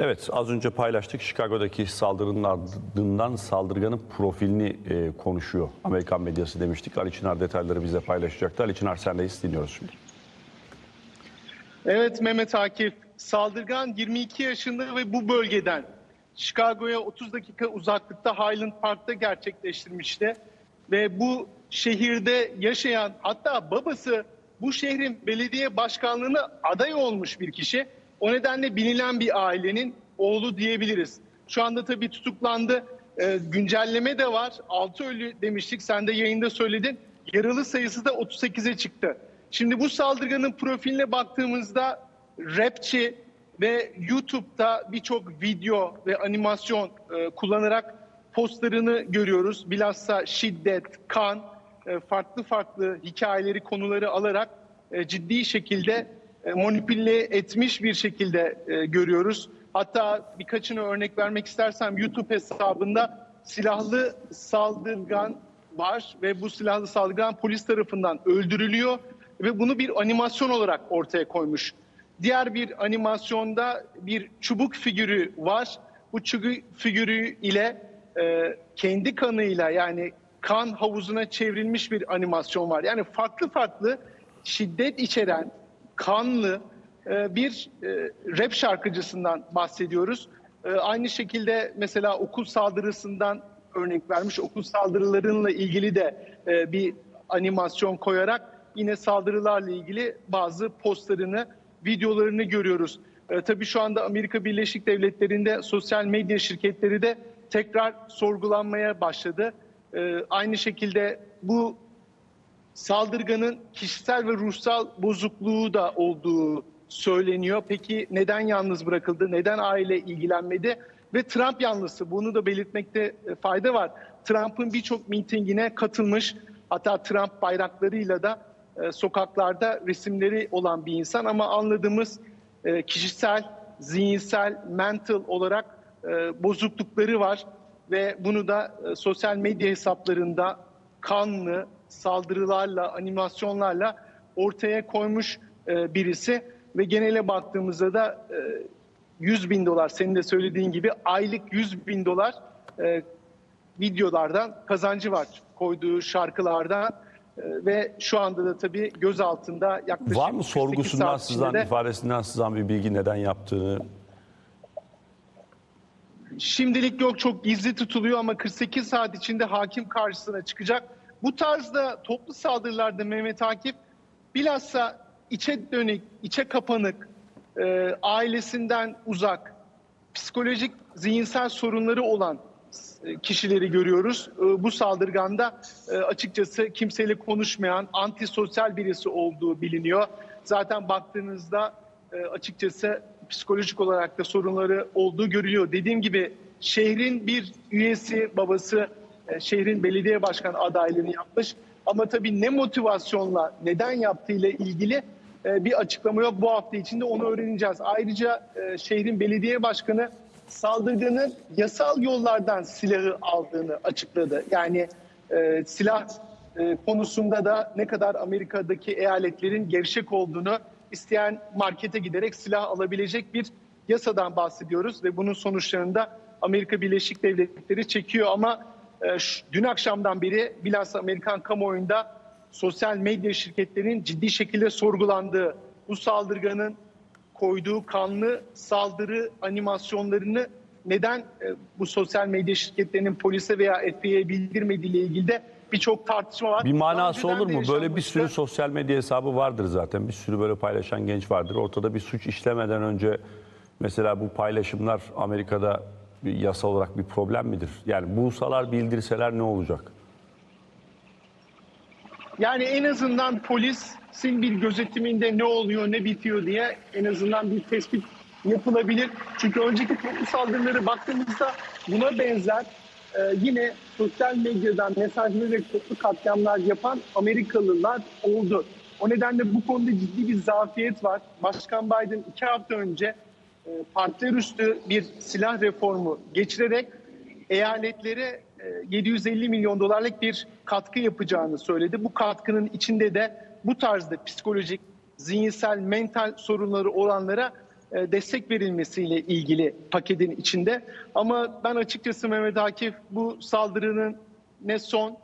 Evet az önce paylaştık Chicago'daki saldırının ardından saldırganın profilini e, konuşuyor. Amerikan medyası demiştik. Ali Çınar detayları bize paylaşacaktı. Ali Çınar sendeyiz dinliyoruz şimdi. Evet Mehmet Akif, saldırgan 22 yaşında ve bu bölgeden Chicago'ya 30 dakika uzaklıkta Highland Park'ta gerçekleştirmişti. Ve bu şehirde yaşayan hatta babası bu şehrin belediye başkanlığına aday olmuş bir kişi. O nedenle bilinen bir ailenin oğlu diyebiliriz. Şu anda tabii tutuklandı. Ee, güncelleme de var. 6 ölü demiştik. Sen de yayında söyledin. Yaralı sayısı da 38'e çıktı. Şimdi bu saldırganın profiline baktığımızda rapçi ve YouTube'da birçok video ve animasyon e, kullanarak postlarını görüyoruz. Bilhassa şiddet, kan, e, farklı farklı hikayeleri, konuları alarak e, ciddi şekilde e, manipüle etmiş bir şekilde e, görüyoruz. Hatta birkaçını örnek vermek istersem YouTube hesabında silahlı saldırgan var ve bu silahlı saldırgan polis tarafından öldürülüyor ve bunu bir animasyon olarak ortaya koymuş. Diğer bir animasyonda bir çubuk figürü var. Bu çubuk figürü ile e, kendi kanıyla yani kan havuzuna çevrilmiş bir animasyon var. Yani farklı farklı şiddet içeren kanlı e, bir e, rap şarkıcısından bahsediyoruz. E, Aynı şekilde mesela okul saldırısından örnek vermiş. Okul saldırılarıyla ilgili de bir animasyon koyarak yine saldırılarla ilgili bazı postlarını, videolarını görüyoruz. Tabii şu anda Amerika Birleşik Devletleri'nde sosyal medya şirketleri de tekrar sorgulanmaya başladı. Aynı şekilde bu saldırganın kişisel ve ruhsal bozukluğu da olduğu söyleniyor. Peki neden yalnız bırakıldı? Neden aile ilgilenmedi? Ve Trump yanlısı bunu da belirtmekte e, fayda var. Trump'ın birçok mitingine katılmış. Hatta Trump bayraklarıyla da e, sokaklarda resimleri olan bir insan ama anladığımız e, kişisel, zihinsel, mental olarak bozuklukları var ve bunu da sosyal medya hesaplarında kanlı saldırılarla, animasyonlarla ortaya koymuş e, birisi ve genele baktığımızda da e, 100 bin dolar senin de söylediğin gibi aylık 100 bin dolar e, videolardan kazancı var koyduğu şarkılardan e, ve şu anda da tabii gözaltında yaklaşık Var mı 48 sorgusundan sızan, de- ifadesinden sızan bir bilgi neden yaptığını? Şimdilik yok çok gizli tutuluyor ama 48 saat içinde hakim karşısına çıkacak. Bu tarzda toplu saldırılarda Mehmet Akif bilhassa içe dönük, içe kapanık, e, ailesinden uzak, psikolojik, zihinsel sorunları olan e, kişileri görüyoruz. E, Bu saldırganda e, açıkçası kimseyle konuşmayan, antisosyal birisi olduğu biliniyor. Zaten baktığınızda açıkçası psikolojik olarak da sorunları olduğu görülüyor. Dediğim gibi şehrin bir üyesi, babası e, şehrin belediye başkan adaylığını yapmış. Ama tabii ne motivasyonla, neden yaptığıyla ilgili e, bir açıklama yok. Bu hafta içinde onu öğreneceğiz. Ayrıca e, şehrin belediye başkanı saldırganın yasal yollardan silahı aldığını açıkladı. Yani silah konusunda da ne kadar Amerika'daki eyaletlerin gevşek olduğunu isteyen markete giderek silah alabilecek bir yasadan bahsediyoruz ve bunun sonuçlarında Amerika Birleşik Devletleri çekiyor. Ama e, dün akşamdan beri bilhassa Amerikan kamuoyunda sosyal medya şirketlerinin ciddi şekilde sorgulandığı bu saldırganın koyduğu kanlı saldırı animasyonlarını neden e, bu sosyal medya şirketlerinin polise veya FBI'ye bildirmediği ile ilgili de birçok tartışma var. Bir manası olur mu? Böyle bir sürü sosyal medya hesabı vardır zaten. Bir sürü böyle paylaşan genç vardır. Ortada bir suç işlemeden önce mesela bu paylaşımlar Amerika'da bir yasa olarak bir problem midir? Yani bulsalar bildirseler ne olacak? Yani en azından polisin bir gözetiminde ne oluyor ne bitiyor diye en azından bir tespit yapılabilir. Çünkü önceki toplu saldırıları baktığımızda buna benzer e, yine sosyal medyadan mesajları ve toplu katliamlar yapan Amerikalılar oldu. O nedenle bu konuda ciddi bir zafiyet var. Başkan Biden iki hafta önce e, partiler üstü bir silah reformu geçirerek eyaletlere e, 750 milyon dolarlık bir katkı yapacağını söyledi. Bu katkının içinde de bu tarzda psikolojik, zihinsel, mental sorunları olanlara e, destek verilmesiyle ilgili paketin içinde. Ama ben açıkçası Mehmet Akif bu saldırının ne son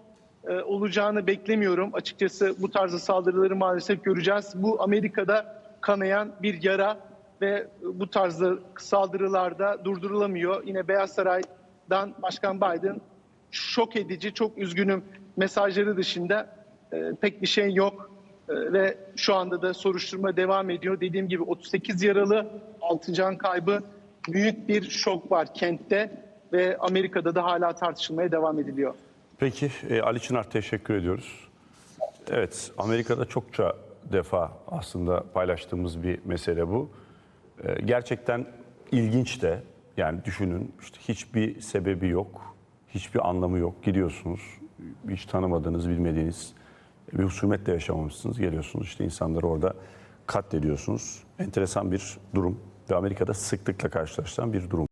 e, olacağını beklemiyorum. Açıkçası bu tarzda saldırıları maalesef göreceğiz. Bu Amerika'da kanayan bir yara ve bu tarzda saldırılarda durdurulamıyor. Yine Beyaz Saray'dan Başkan Biden şok edici, çok üzgünüm mesajları dışında e, pek bir şey yok. E, ve şu anda da soruşturma devam ediyor. Dediğim gibi 38 yaralı, 6 can kaybı, büyük bir şok var kentte ve Amerika'da da hala tartışılmaya devam ediliyor. Peki e, Ali Çınar teşekkür ediyoruz. Evet Amerika'da çokça defa aslında paylaştığımız bir mesele bu. E, gerçekten ilginç de yani düşünün işte hiçbir sebebi yok, hiçbir anlamı yok. Gidiyorsunuz hiç tanımadığınız, bilmediğiniz bir husumetle yaşamamışsınız. Geliyorsunuz işte insanları orada katlediyorsunuz. Enteresan bir durum ve Amerika'da sıklıkla karşılaşılan bir durum.